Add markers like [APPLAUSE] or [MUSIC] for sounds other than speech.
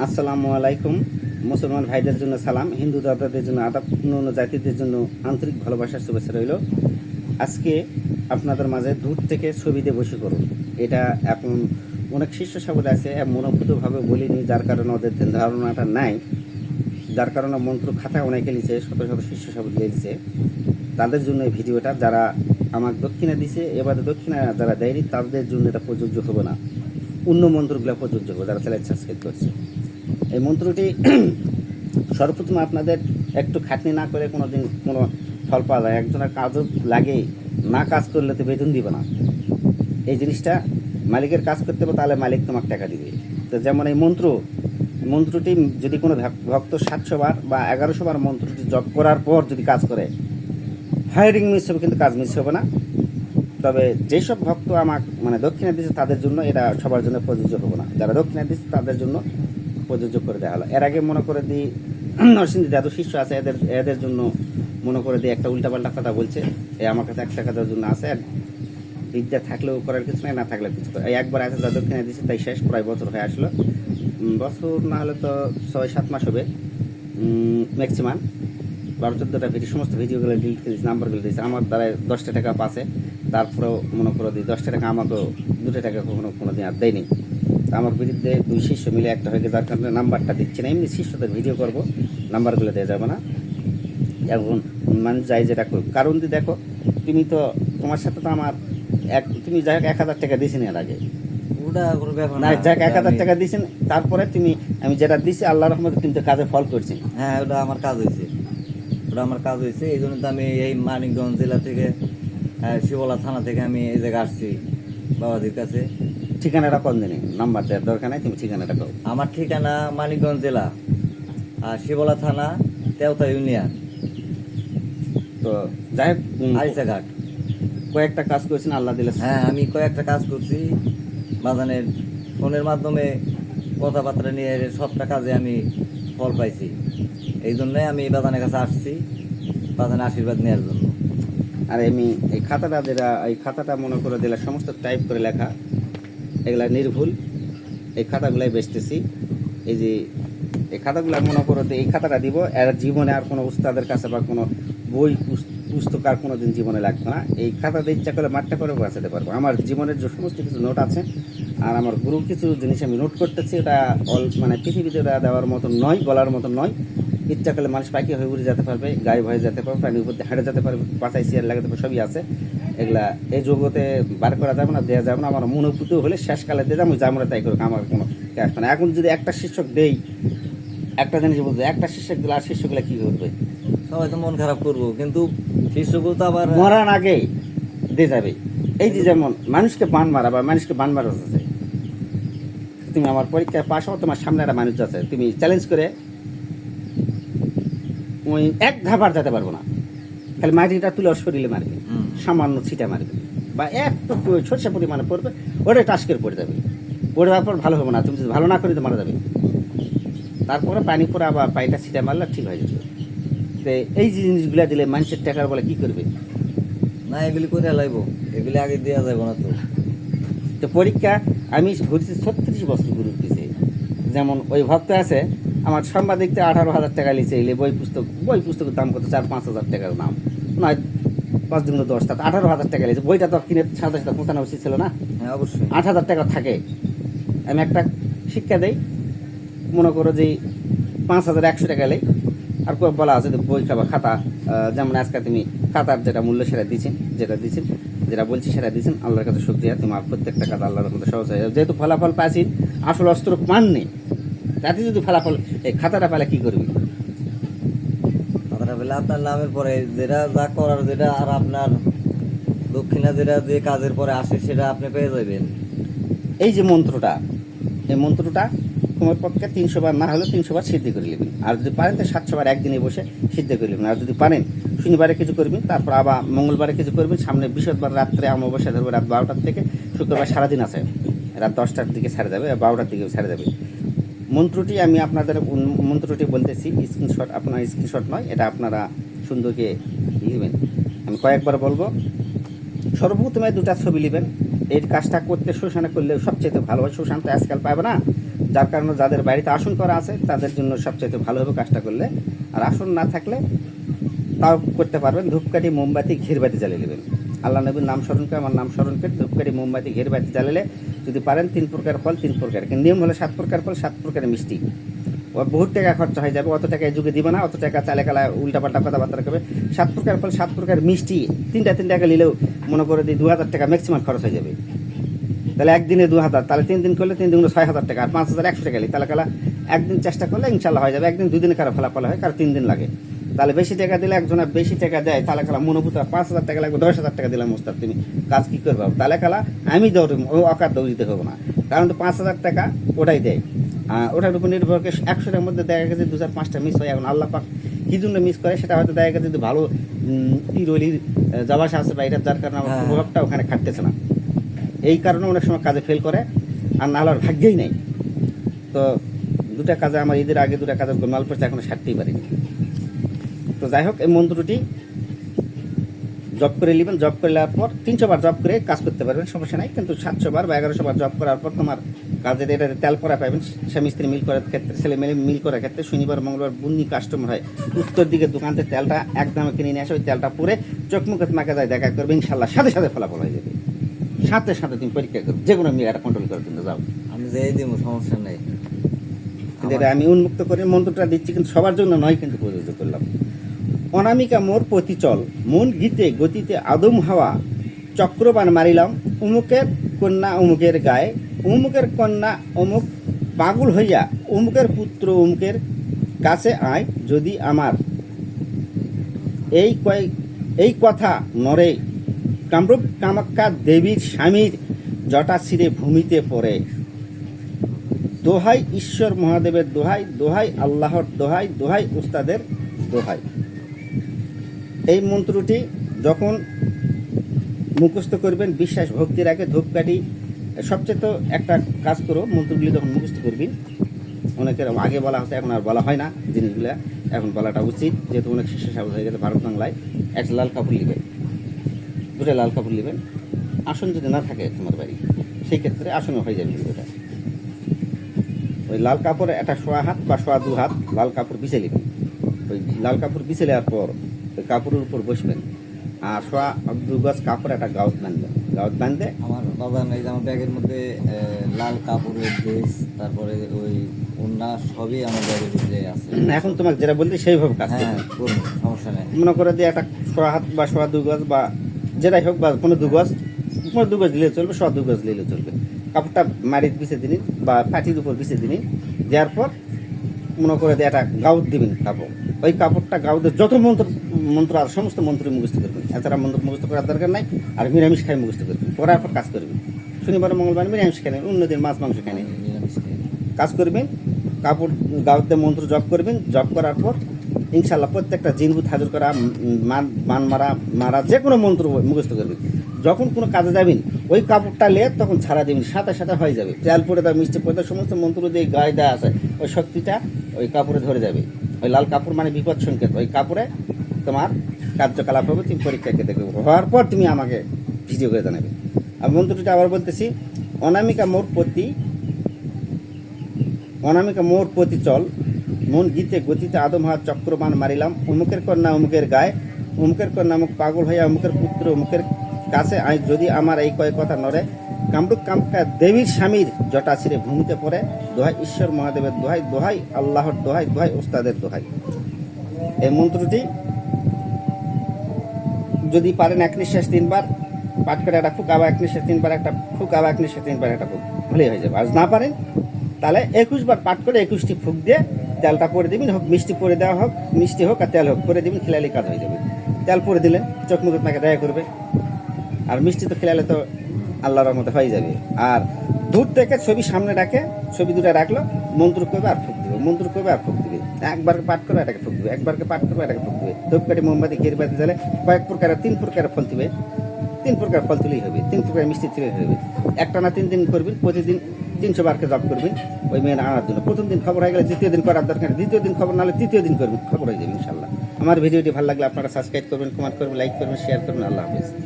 আসসালামু আলাইকুম। মুসলমান ভাইদের জন্য সালাম, হিন্দু দাদাদের জন্য আদাব অন্য জাতিদের জন্য আন্তরিক ভালোবাসার শুভেচ্ছা রইল। আজকে আপনাদের মাঝে দূর থেকে ছবি দিয়ে বসে করুন এটা এখন অনেক শিষ্য সাগর আছে মনোভূতভাবে বলিনি, যার কারণে ওদের ধারণাটা নাই। যার কারণে মন্ত্র খাতা অনেকে লিখছে শত শত শিষ্য সাগর লিখছে তাদের জন্য এই ভিডিওটা যারা আমার দক্ষিণা দিছে, এবারে দক্ষিণা যারা দেয়নি, তাদের জন্য এটা প্রযোজ্য হবে না। অন্য মন্ত্রগুলো প্রযোজ্য হবে, যারা চ্যানেল সাবস্ক্রাইব করছে। এই মন্ত্রটি [CLEARS THROAT] সর্বপ্রথম আপনাদের একটু খাটনি না করে কোনো দিন কোনো ফল পাওয়া যায়। একজনের কাজও লাগে, না কাজ করলে তো বেতন দিবে না। এই জিনিসটা মালিকের কাজ করতে হবে, তাহলে মালিক তোমাকে টাকা দিবে। তো যেমন এই মন্ত্র মন্ত্রটি যদি কোনো ভক্ত সাতশো বার বা এগারোশো বার মন্ত্রটি জপ করার পর যদি কাজ করে হায়ারিং মিস হবে কিন্তু কাজ মিস হবে না। তবে যেসব ভক্ত আমার মানে দক্ষিণা দিচ্ছে তাদের জন্য এটা সবার জন্য প্রযোজ্য হবে না। যারা দক্ষিণা দিচ্ছে তাদের জন্য প্রযোজ্য করে দেওয়া হলো। এর আগে মনে করে দিই নরসিংদী এত শিষ্য আছে, এদের এদের জন্য মনে করে দিই একটা উল্টাপাল্টা কথা বলছে এ আমার কাছে এক টাকা জন্য আছে বিদ্যা থাকলেও করার কিছু নাই, না থাকলে কিছু এই একবার আছে যা দক্ষিণা দিচ্ছে তাই শেষ, প্রায় বছর হয়ে আসলো। বছর না হলে তো ছয়, সাত মাস হবে। ম্যাক্সিমাম বারো, চোদ্দোটা ভিডিও সমস্ত ভিডিওগুলো ডিলিট করে দিয়েছে নাম্বারগুলো দিয়েছে। আমার দ্বারা দশটা টাকা পাশে তারপরেও মনে করে দিই, দশটা টাকা আমাকেও, দুটো টাকা কখনো কোনো দিন আর দেয়নি। আমার বিরুদ্ধে দুই শিষ্য মিলে একটা হয়ে গেছে কারণে নাম্বারটা দিচ্ছে না এমনি শিষ্যদের ভিডিও করব নাম্বারগুলো দেওয়া যাবে না। এখন মানে যাই যেটা করুক। কারণ দি দেখো তুমি তো তোমার সাথে তো আমার এক তুমি যাই হোক এক হাজার টাকা দিয়েছি এর আগে। না যাক এক হাজার টাকা দিয়েছেন তারপরে তুমি আমি যেটা দিছি আল্লাহ রহমতে তুমি তো কাজে ফল করছি হ্যাঁ ওটা আমার কাজ হয়েছে। ওটা আমার কাজ হয়েছে এই জন্য তো আমি এই মানিকগঞ্জ জেলা থেকে শিবলা থানা থেকে আমি এই জায়গায় আসছি বাবাজির কাছে। ঠিকানাটা কোন দিনে নাম্বার দেওয়ার দরকার নাই তুমি ঠিকানাটা কও। আমার ঠিকানা মানিকগঞ্জ জেলা আর শিবলা থানা তেওতা ইউনিয়ন। তো যাই আরিচাঘাট কয়েকটা কাজ করেছেন আল্লাহ দিলে। হ্যাঁ আমি কয়েকটা কাজ করছি। বাজানের ফোনের মাধ্যমে কথাবার্তা নিয়ে সবটা কাজে আমি ফল পাইছি। এই জন্যে আমি বাজানের কাছে আসছি বাজানের আশীর্বাদ নেওয়ার জন্য। আর আমি এই খাতাটা যেটা এই খাতাটা মনে করে দিলে সমস্ত টাইপ করে লেখা। এগুলা নির্ভুল। এই খাতাগুলাই বেচতেছি। এই যে, এই খাতাগুলো মনে করো এই খাতাটা দিব, এর জীবনে আর কোনো উস্তাদের কাছে বা কোনো বই পুস- পুস্তক আর কোনো দিন জীবনে লাগবে না। এই খাতাতে ইচ্ছা করে মাঠটা করে বাঁচাতে পারব। আমার জীবনের যে সমস্ত কিছু নোট আছে, আর আমার গুরু কিছু জিনিস আমি নোট করতেছি ওটা অল মানে পৃথিবীতে ওটা দেওয়ার মতো নয়, বলার মতো নয়। ইচ্ছা করলে মানুষ পাখি হয়ে উড়ে যেতে পারবে, গায়ে ভয়ে যেতে পারবে, প্রাণীর উপর হেঁটে যেতে পারবে পাতায় চেয়ার লাগাতে পারবে, সবই আছে। এগুলা এই জগতে বার করা যাবে না দেওয়া যাবে না আমার মনোভূত হলে শেষকালে দিয়ে যাব আমরা তাই করুক আমার কোনো ক্যাশ মানে এখন যদি একটা শিক্ষক দেই একটা জিনিস বলতে একটা শিক্ষক দিলে আর শিষ্যগুলো কি করবে? সবাই তো মন খারাপ করব কিন্তু শিষ্যগুলো তো আবার মরার আগে দিয়ে যাবে। এই যে যেমন মানুষকে বান মারা বা মানুষকে বান মারা আছে তুমি আমার পরীক্ষায় পাশ হও তোমার সামনে একটা মানুষ আছে তুমি চ্যালেঞ্জ করে ওই এক ধাবার যেতে পারব না। খালি মাটিটা তুলে শরীরে মারবে। সামান্য ছিটা মারবে। বা একটু সরষে পরিমাণে পড়বে ওটা টাস্কের পড়ে যাবে। পড়ে যাওয়ার পর ভালো হবে না তুমি যদি ভালো না করে তো মারা যাবে। তারপরে পানি পরে আবার পানিটা ছিটা মারলে ঠিক হয়ে যাবে। তো এই যে জিনিসগুলো দিলে মানুষের টাকার বলে কি করবে? না এগুলি করে লাইব? এগুলি আগে দেওয়া যাবে না তো। তো পরীক্ষা আমি ঘুরছি ছত্রিশ বছর গুরুর পিছিয়ে যেমন ওই ভক্ত আছে আমার সাংবাদিকতে আঠারো হাজার টাকা লিখে এলে বই পুস্তক বই পুস্তকের দাম কত? চার পাঁচ হাজার টাকার দাম। নয় পাঁচ দিন দশ টাকা আঠারো হাজার টাকা লিখেছে বইটা তো কিনে সাতাশ টাকা পৌঁছানো উচিত ছিল না? হ্যাঁ অবশ্যই। আট হাজার টাকা থাকে। আমি একটা শিক্ষা দেই মনে করো যে পাঁচ হাজার একশো টাকা লেই। আর বলা আছে যে বই খাবা খাতা যেমন আজকে তুমি খাতার যেটা মূল্য সেটা দিচ্ছেন যেটা দিচ্ছেন যেটা বলছি সেটা দিচ্ছেন আল্লাহর কাছে শুক্রিয়া। তোমার প্রত্যেকটা কাজ আল্লাহর মধ্যে সহজ হয়ে যাবে। যেহেতু ফলাফল পাইছি আসল অস্ত্র পাননি তাতে যদি ফলাফল এই খাতাটা পেলে কি করবি? বলে আপনার নামের পরে যেটা যা করার যেটা আর আপনার দক্ষিণা যেটা যে কাজের পরে আসে সেটা আপনি পেয়ে যাবেন। এই যে মন্ত্রটা, এই মন্ত্রটা তোমার পক্ষে তিনশো বার না হলে তিনশো বার সিদ্ধি করে নেবেন। আর যদি পারেন তো সাতশো বার একদিনে বসে সিদ্ধ করে নেবেন। আর যদি পারেন, শনিবারে কিছু করবেন, তারপর আবার মঙ্গলবারে কিছু করবেন, সামনে বৃহস্পতিবার রাত্রে অমাবস্যা ধরবে, রাত বারোটার থেকে শুক্রবার সারাদিন আছে। রাত দশটার দিকে ছেড়ে যাবে, বারোটার দিকে ছেড়ে যাবে। মন্ত্রটি আমি আপনাদের মন্ত্রটি বলতেছি স্ক্রিনশট আপনার স্ক্রিনশট নয়, এটা আপনারা সুন্দরকে লিখবেন আমি কয়েকবার বলব, সর্বপ্রথমে দুটা ছবি নেবেন। এই কাজটা করতে শ্মশানে করলে সবচেয়ে ভালো হয়। শ্মশান তো আজকাল পাবে না, যার কারণে যাদের বাড়িতে আসন করা আছে, তাদের জন্য সবচেয়ে ভালো হবে কাজটা করলে। আর আসন না থাকলে তাও করতে পারবেন, ধূপকাঠি, মোমবাতি, ঘিরবাতি জ্বালিয়ে নেবেন। আল্লাহ নবীর নাম স্মরণ করে, আমার নাম স্মরণ করে, ধূপকাঠি, মোমবাতি, ঘিরবাতি জ্বালালে যদি পারেন তিন প্রকার ফল, তিন প্রকার। কিন্তু নিয়ম হলো সাত প্রকার ফল, সাত প্রকার মিষ্টি। বহুত টাকা খরচা হয়ে যাবে, অত টাকা যুগে দিবে না, অত টাকা চালে কালা উল্টাপাল্টা কথাবার্তা করবে সাত প্রকার ফল, সাত প্রকার মিষ্টি, তিনটা তিন টাকা নিলেও মনে করে দিই দু হাজার টাকা ম্যাক্সিমাম খরচ হয়ে যাবে। তাহলে একদিনে দু হাজার তাহলে তিন দিন করলে তিন দিন ছয় হাজার টাকা, আর পাঁচ হাজার একশো টাকা তাহলে কালা একদিন চেষ্টা করলে ইনশাল্লাহ হয়ে যাবে, একদিন দুই দিনে কারও ফলাফল হয়, কারও তিন দিন লাগে। তাহলে বেশি টাকা দিলে একজনের বেশি টাকা দেয় তাহলে কালা মনোভূত পাঁচ হাজার টাকা লাগবে দশ হাজার টাকা দিলাম মোস্তাদ তুমি কাজ কি করবে? তাহলে কালা আমি দৌড় ও অকার দৌড় দিতে হবে না। কারণ তো পাঁচ হাজার টাকা ওটাই দেয়। ওটার উপর নির্ভর করে একশোটার মধ্যে দেখা গেছে দু চার পাঁচটা মিস হয় এখন আল্লাহ পাক কী জন্য মিস করে সেটা হয়তো দেখা গেছে যদি ভালো টিরলির যাবাসা আছে বা এটা যার কারণে আমার হ্যাঁ। প্রভাবটা ওখানে খাটতেছে না। এই কারণে অনেক সময় কাজে ফেল করে আর না হলে ভাগ্যেই নেই। তো দুটা কাজে আমার ঈদের আগে দুটা কাজের গোলমাল পড়ছে এখনও সারতেই পারিনি। তো যাই হোক এই মন্ত্রটি জব করে নেবেন। জব করে নেওয়ার পর তিনশো বার জব করে কাজ করতে পারবেন সমস্যা নাই। কিন্তু সাতশো বার বা এগারোশো বার জব করার পর তোমার কাজের এটাতে তেল পরা পাবেন স্বামী স্ত্রী মিল করার ক্ষেত্রে ছেলে মেলে মিল করার ক্ষেত্রে শনিবার মঙ্গলবার বুন্নি কাস্টমার হয়। উত্তর দিকে দোকান থেকে তেলটা একদমে কিনে নিয়ে আসে ওই তেলটা পরে চোখ মুখে মাকে যায় দেখা করবে ইনশাল্লাহ সাথে সাথে ফলাফল হয়ে যাবে। সাথে সাথে তুমি পরীক্ষা করবে যে কোনো মেয়েটা কন্ট্রোল করে কিন্তু যাও। আমি যেই দিব সমস্যা নেই। এটা আমি উন্মুক্ত করে মন্ত্রটা দিচ্ছি কিন্তু সবার জন্য নয় কিন্তু প্রযোজ্য করলাম। অনামিকা মোর প্রতি চল মন গীতে গতিতে আদম হাওয়া। চক্রবান মারিলাম, উমুকের কন্যা অমুকের গায়ে। উমুকের কন্যা অমুক পাগল হইয়া, উমুকের পুত্র উমুকের কাছে আয়, যদি আমার এই কয় এই কথা নরে। কামরূপ কামাক্কা দেবীর স্বামীর জটা ছিঁড়ে ভূমিতে পড়ে। দোহাই ঈশ্বর মহাদেবের দোহাই দোহাই আল্লাহর দোহাই দোহাই উস্তাদের দোহাই। এই মন্ত্রটি যখন মুখস্থ করবেন, বিশ্বাস, ভক্তির আগে ধূপকাঠি, সবচেয়ে তো একটা কাজ করো, মন্ত্রগুলি যখন মুখস্থ করবি অনেকের আগে বলা হতো এখন আর বলা হয় না জিনিসগুলো। এখন বলাটা উচিত, যেহেতু অনেক শিষ্য সাবধান হয়ে গেছে ভারত বাংলায়। একটা লাল কাপড় নেবেন, দুটো লাল কাপড় নেবেন। আসন যদি না থাকে তোমার বাড়ি, সেই ক্ষেত্রে আসনে হয়ে যাবে ওটা ওই লাল কাপড়ে একটা সোয়া হাত বা সোয়া দু হাত, লাল কাপড় বিছে নেবেন। ওই লাল কাপড় বিছে নেওয়ার পর ওই কাপড়ের উপর বসবেন। আর সোয়া দু গাছ কাপড় একটা গাউত বাঁধবেন গাউত বাঁধে। আমার বাবা এই যে আমার ব্যাগের মধ্যে লাল কাপড়ের ড্রেস তারপরে ওই ওন্না সবই আমার ব্যাগের ভিতরে আছে। এখন তোমাকে যেটা বলতে সেইভাবে কাজ হ্যাঁ সমস্যা নেই। মনে করে যে একটা সোয়া হাত বা সোয়া দু গাছ বা যেটাই হোক বা কোনো দু গাছ কোনো দু গাছ দিলে চলবে সোয়া দু গাছ দিলে চলবে। কাপড়টা মাটির পিছিয়ে দিন বা পাটির উপর পিছিয়ে দিন দেওয়ার পর মনে করে যে একটা গাউদ দিবেন কাপড়। ওই কাপড়টা গাউদের যত মন্ত্র মন্ত্র আর সমস্ত মন্ত্র মুখস্থ করবেন। এছাড়া মন্ত্র মুখস্থ করার দরকার নাই আর নিরামিষ খাই মুখস্থ করবেন। করার পর কাজ করবেন। শনিবার মঙ্গলবার নিরামিষ খাই নেন, অন্য দিন মাছ মাংস খাই নেন। কাজ করবেন কাপড় গাউতে মন্ত্র জপ করবেন জপ করার পর ইনশাল্লাহ প্রত্যেকটা জিনবুত হাজির করা মান মান মারা মারা যে কোনো মন্ত্র মুখস্থ করবেন। যখন কোনো কাজে যাবেন, ওই কাপড়টা লে, তখন ছাড়া দেবেন, সাথে সাথে হয়ে যাবে। তেল পরে দেওয়া মিষ্টি পরে সমস্ত মন্ত্র দিয়ে গায়ে দেওয়া আছে, ওই শক্তিটা ওই কাপড়ে ধরে যাবে। ওই লাল কাপড় মানে বিপদ সংকেত ওই কাপড়ে তোমার কার্যকলাপ হবে, তুমি পরীক্ষাকে দেখবে, হওয়ার পর তুমি আমাকে ভিডিও করে জানাবে। আর মন্ত্রটা আবার বলতেছি, অনামিকা মোর প্রতি অনামিকা মোর প্রতি চল, মন গীতে গতিতে আদম হাত চক্রবান মারিলাম, অমুকের কন্যা অমুকের গায়ে, অমুকের কন্যা অমুক পাগল হইয়া অমুকের পুত্র অমুকের কাছে যদি আমার এই কয় কথা নড়ে কামরুক কামকা দেবীর স্বামীর জটা ছিঁড়ে ভূমিতে পড়ে, দোহাই ঈশ্বর মহাদেবের দোহাই দোহাই আল্লাহর দোহাই দোহাই ওস্তাদের দোহাই। এই মন্ত্রটি যদি পারেন এক নিঃশ্বাস তিনবার পাঠ করে একটা ফুক আবার এক নিঃশ্বাস তিনবার, একটা ফুক আবার এক নিঃশ্বাস তিনবার, একটা ফুক হলেই হয়ে যাবে। আর না পারেন, তাহলে একুশ বার পাঠ করে একুশটি ফুক দিয়ে তেলটা পরে দিবেন, হোক মিষ্টি পরে দেওয়া হোক, মিষ্টি হোক আর তেল হোক, পরে দিবেন, খেলালে কাজ হয়ে যাবে। তেল পরে দিলেন, চোখ মুখে আপনাকে দয়া করবে। আর মিষ্টি তো খেলালে তো আল্লাহর মধ্যে হয়ে যাবে। আর দূর থেকে ছবি সামনে রাখে ছবি দুটো রাখল, মন্ত্র করবে আর ফুক দিবে, মন্ত্র করবে আর ফুক দিবে। একবারকে পাঠ করবে এটাকে ফুক দিবে একবারকে পাঠ করবে এটাকে ফুক দিবে। ধূপকাঠি, মোমবাতি, গিরবাতি জ্বালে কয়েক প্রকারের, তিন প্রকারের ফল দিবে। তিন প্রকার ফল তুলেই হবে, তিন প্রকার মিষ্টি তুলেই হবে। একটা না তিন দিন করবেন, প্রতিদিন তিনশো বারকে জব করবেন, ওই মেয়ে আনার জন্য। প্রথম দিন খবর হয়ে গেলে দ্বিতীয় দিন করার দরকার। দ্বিতীয় দিন খবর না হলে তৃতীয় দিন করবেন, খবর হয়ে যাবে ইনশাল্লাহ। আমার ভিডিওটি ভালো লাগলে আপনারা সাবস্ক্রাইব করবেন কমেন্ট করবেন লাইক করবেন শেয়ার করবেন, আল্লাহ হাফিজ।